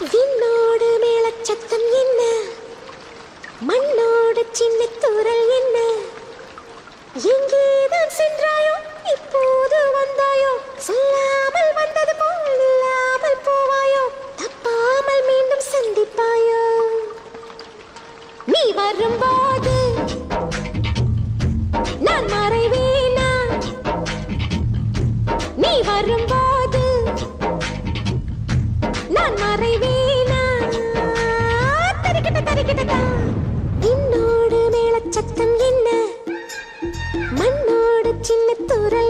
விண்ணோடு மேலச்சத்தம் என்ன? மண்ணோடு சின்ன தூரல் என்ன? எங்கேதான் சென்றாயோ இப்போது வந்தாயோ சொல்லாமல் வந்தது போல் இல்லாமல் போவாயோ தப்பாமல் மீண்டும் சந்திப்பாயோ? நீ வரும்போது நான் மறைவேனா? நீ வரும்போது சத்தம் என்ன? மண்ணோடு சின்ன தூரல்